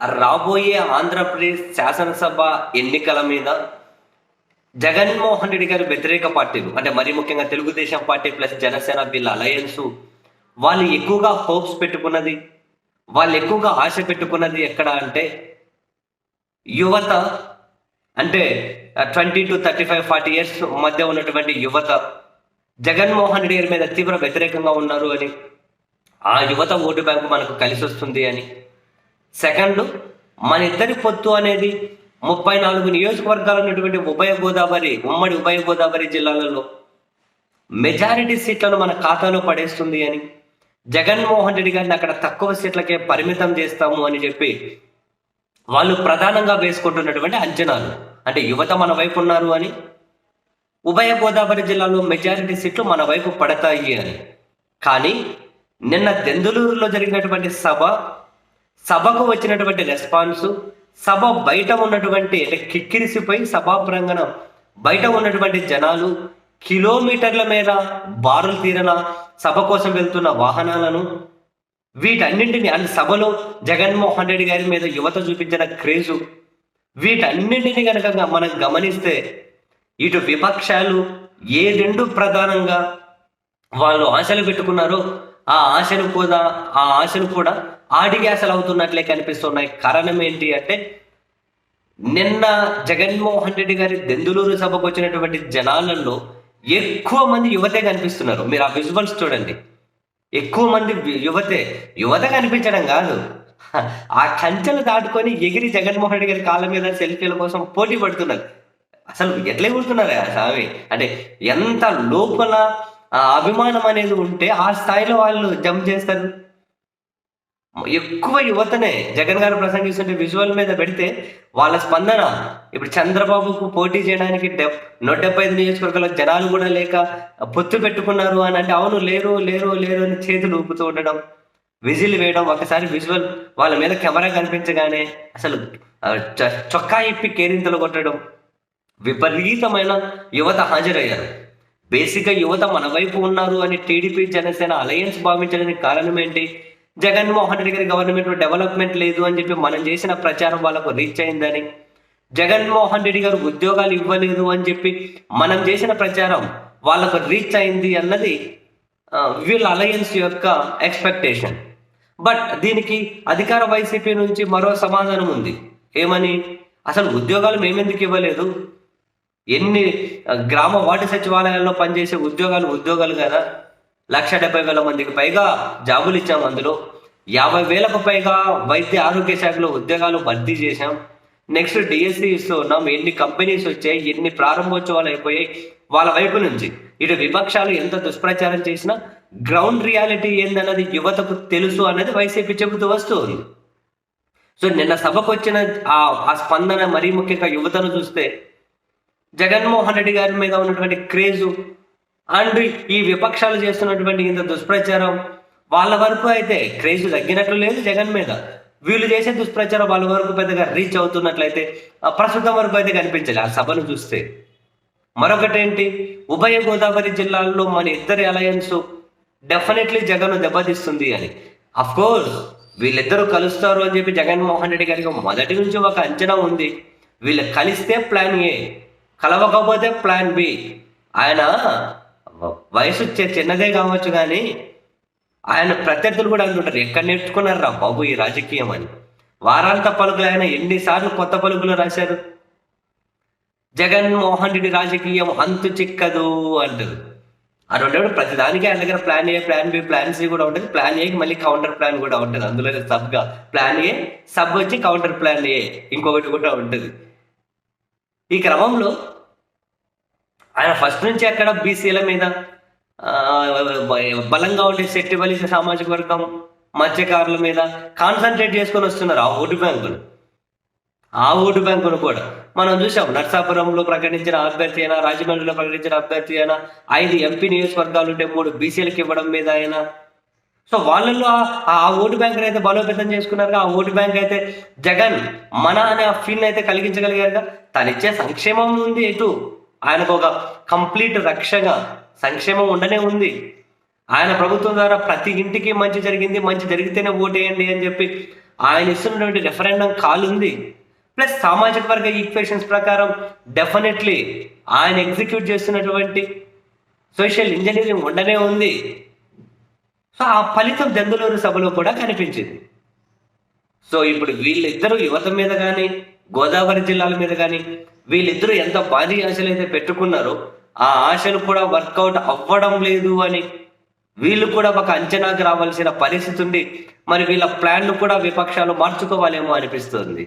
రాబోయే ఆంధ్రప్రదేశ్ శాసనసభ ఎన్నికల మీద జగన్మోహన్ రెడ్డి గారి వ్యతిరేక పార్టీలు అంటే మరి ముఖ్యంగా తెలుగుదేశం పార్టీ ప్లస్ జనసేన వీళ్ళ అలయన్స్ వాళ్ళు ఎక్కువగా హోప్స్ పెట్టుకున్నది వాళ్ళు ఎక్కువగా ఆశ పెట్టుకున్నది ఎక్కడ అంటే యువత అంటే twenty to thirty five forty years మధ్య ఉన్నటువంటి యువత జగన్మోహన్ రెడ్డి గారి మీద తీవ్ర వ్యతిరేకంగా ఉన్నారు అని ఆ యువత ఓటు బ్యాంకు మనకు కలిసి వస్తుంది అని సెకండ్ మన ఇద్దరి పొత్తు అనేది ముప్పై నాలుగు నియోజకవర్గాలు ఉన్నటువంటి ఉభయ గోదావరి ఉమ్మడి ఉభయ గోదావరి జిల్లాలలో మెజారిటీ సీట్లను మన ఖాతాలో పడేస్తుంది అని జగన్మోహన్ రెడ్డి గారిని అక్కడ తక్కువ సీట్లకే పరిమితం చేస్తాము అని చెప్పి వాళ్ళు ప్రధానంగా వేసుకుంటున్నటువంటి అంచనాలు. అంటే యువత మన వైపు ఉన్నారు అని ఉభయ గోదావరి జిల్లాలో మెజారిటీ సీట్లు మన వైపు పడతాయి అని. కానీ నిన్న దెందులూరులో జరిగినటువంటి సభ సభకు వచ్చినటువంటి రెస్పాన్స్ సభ బయట ఉన్నటువంటి అంటే కిక్కిరిసిపోయి సభా ప్రాంగణం బయట ఉన్నటువంటి జనాలు కిలోమీటర్ల మీద బారులు తీరన సభ కోసం వెళ్తున్న వాహనాలను వీటన్నింటిని అంటే సభలో జగన్మోహన్ రెడ్డి గారి మీద యువత చూపించిన క్రేజు వీటన్నింటిని కనుక మనం గమనిస్తే ఇటు విపక్షాలు ఏ రెండు ప్రధానంగా వాళ్ళు ఆశలు పెట్టుకున్నారో ఆ ఆశను కూడా ఆ ఆశను కూడా ఆడిగ్యాసలు అవుతున్నట్లే కనిపిస్తున్నాయి. కారణం ఏంటి అంటే నిన్న జగన్మోహన్ రెడ్డి గారి దెందులూరు సభకు వచ్చినటువంటి జనాలలో ఎక్కువ మంది యువతే కనిపిస్తున్నారు. మీరు ఆ విజువల్స్ చూడండి. ఎక్కువ మంది యువతే యువత కనిపించడం కాదు. ఆ కంచెలు దాటుకొని ఎగిరి జగన్మోహన్ రెడ్డి గారి కాళ్ళ మీద సెల్ఫీల కోసం పోటీ పడుతున్నారు. అసలు ఎట్లే కూర్చున్నారు స్వామి? అంటే ఎంత లోపల అభిమానం అనేది ఉంటే ఆ స్థాయిలో వాళ్ళు జంప్ చేస్తారు. ఎక్కువ యువతనే జగన్ గారు ప్రసంగిస్తుంటే విజువల్ మీద పెడితే వాళ్ళ స్పందన ఇప్పుడు చంద్రబాబుకు పోటీ చేయడానికి డెబ్ నూట డెబ్బై ఐదు నియోజకవర్గాల జనాలు కూడా లేక పొత్తు పెట్టుకున్నారు అని అంటే అవును లేరు లేరు లేరు అని చేతులు ఊపుతూ ఉండడం విజిల్ వేయడం ఒకసారి విజువల్ వాళ్ళ మీద కెమెరా కనిపించగానే అసలు చ- చొక్కా ఇప్పి కేరింతలు కొట్టడం విపరీతమైన యువత హాజరయ్యారు. బేసిక్గా యువత మన వైపు ఉన్నారు అని టీడీపీ జనసేన అలయన్స్ భావించడానికి కారణం ఏంటి? జగన్మోహన్ రెడ్డి గారి గవర్నమెంట్ డెవలప్మెంట్ లేదు అని చెప్పి మనం చేసిన ప్రచారం వాళ్ళకు రీచ్ అయిందని జగన్మోహన్ రెడ్డి గారు ఉద్యోగాలు ఇవ్వలేదు అని చెప్పి మనం చేసిన ప్రచారం వాళ్ళకు రీచ్ అయింది అన్నది వీళ్ళ అలయన్స్ యొక్క ఎక్స్పెక్టేషన్ బట్ దీనికి అధికార వైసీపీ నుంచి మరో సమాధానం ఉంది. ఏమని? అసలు ఉద్యోగాలు మేమెందుకు ఇవ్వలేదు? ఎన్ని గ్రామ వార్డు సచివాలయాల్లో పనిచేసే ఉద్యోగాలు ఉద్యోగాలు కదా. లక్ష డెబ్బై వేల మందికి పైగా జాబులు ఇచ్చాం అందులో. యాభై వేలకు పైగా వైద్య ఆరోగ్య శాఖలో ఉద్యోగాలు భర్తీ చేశాం. నెక్స్ట్ డిఎస్సి ఇస్తూ ఉన్నాం. ఎన్ని కంపెనీస్ వచ్చాయి ఎన్ని ప్రారంభోత్సవాలు అయిపోయాయి వాళ్ళ వైపు నుంచి. ఇటు విపక్షాలు ఎంత దుష్ప్రచారం చేసినా గ్రౌండ్ రియాలిటీ ఏందన్నది యువతకు తెలుసు అనేది వైసీపీ చెబుతూ వస్తూ ఉంది. సో నిన్న సభకు వచ్చిన ఆ ఆ స్పందన మరీ ముఖ్యంగా యువతను చూస్తే జగన్మోహన్ రెడ్డి గారి మీద ఉన్నటువంటి క్రేజు అండ్ ఈ విపక్షాలు చేస్తున్నటువంటి ఇంత దుష్ప్రచారం వాళ్ళ వరకు అయితే క్రేజ్ తగ్గినట్లు లేదు జగన్ మీద. వీళ్ళు చేసే దుష్ప్రచారం వాళ్ళ వరకు పెద్దగా రీచ్ అవుతున్నట్లయితే ఆ ప్రస్తుతం వరకు అయితే కనిపించాలి. ఆ సభను చూస్తే మరొకటి ఏంటి ఉభయ గోదావరి జిల్లాల్లో మన ఇద్దరి అలయన్స్ డెఫినెట్లీ జగన్ దెబ్బతీస్తుంది అని. అఫ్ కోర్స్ వీళ్ళిద్దరూ కలుస్తారు అని చెప్పి జగన్మోహన్ రెడ్డి గారికి మొదటి నుంచి ఒక అంచనా ఉంది. వీళ్ళు కలిస్తే ప్లాన్ ఏ కలవకపోతే ప్లాన్ బి ఆయన వయసు చిన్నదే కావచ్చు కానీ ఆయన ప్రత్యర్థులు కూడా అంటుంటారు ఎక్కడ నేర్చుకున్నారు రా బాబు ఈ రాజకీయం అని. వారాంత పలుకులు ఆయన ఎన్నిసార్లు కొత్త పలుకులు రాశారు. జగన్మోహన్ రెడ్డి రాజకీయం అంతు చిక్కదు అంటారు అటువంటి ప్రతిదానికి ఆయన దగ్గర plan A plan B plan C కూడా ఉంటుంది. ప్లాన్ ఏకి మళ్ళీ కౌంటర్ ప్లాన్ కూడా ఉంటుంది. అందులో సబ్గా ప్లాన్ ఏ సబ్ వచ్చి కౌంటర్ ప్లాన్ ఏ ఇంకొకటి కూడా ఉంటుంది. ఈ క్రమంలో ఆయన ఫస్ట్ నుంచి ఎక్కడ బీసీల మీద బలంగా ఉండే శక్తి బలిసే సామాజిక వర్గం మత్స్యకారుల మీద కాన్సన్ట్రేట్ చేసుకొని వస్తున్నారు ఆ ఓటు బ్యాంకులు. ఆ ఓటు బ్యాంకును కూడా మనం చూసాం నర్సాపురంలో ప్రకటించిన అభ్యర్థి అయినా రాజమండ్రిలో ప్రకటించిన అభ్యర్థి అయినా ఐదు ఎంపీ నియోజకవర్గాలు ఉంటే మూడు బీసీలకు ఇవ్వడం మీద అయినా. సో వాళ్ళల్లో ఆ- ఓటు బ్యాంకును అయితే బలోపేతం చేసుకున్నారు ఆ ఓటు బ్యాంక్ అయితే జగన్ మన అనే ఆ ఫీల్ అయితే కలిగించగలిగారుగా. తను ఇచ్చే సంక్షేమం ఉంది ఎటు ఆయనకు ఒక కంప్లీట్ రక్షగా సంక్షేమం ఉండనే ఉంది. ఆయన ప్రభుత్వం ద్వారా ప్రతి ఇంటికి మంచి జరిగింది మంచి జరిగితేనే ఓటేయండి అని చెప్పి ఆయన ఇస్తున్నటువంటి రెఫరెండం కాలుంది ప్లస్ సామాజిక వర్గ ఈక్వేషన్స్ ప్రకారం డెఫినెట్లీ ఆయన ఎగ్జిక్యూట్ చేస్తున్నటువంటి సోషల్ ఇంజనీరింగ్ ఉండనే ఉంది. సో ఆ ఫలితం దెందులూరు సభలో కూడా కనిపించింది. సో ఇప్పుడు వీళ్ళిద్దరూ యువత మీద కానీ గోదావరి జిల్లాల మీద కానీ వీళ్ళిద్దరూ ఎంత భారీ ఆశలు అయితే పెట్టుకున్నారో ఆ ఆశలు కూడా వర్కౌట్ అవ్వడం లేదు అని వీళ్ళు కూడా ఒక అంచనాకు రావాల్సిన పరిస్థితి ఉంది. మరి వీళ్ళ ప్లాన్లు కూడా విపక్షాలు మార్చుకోవాలేమో అనిపిస్తుంది.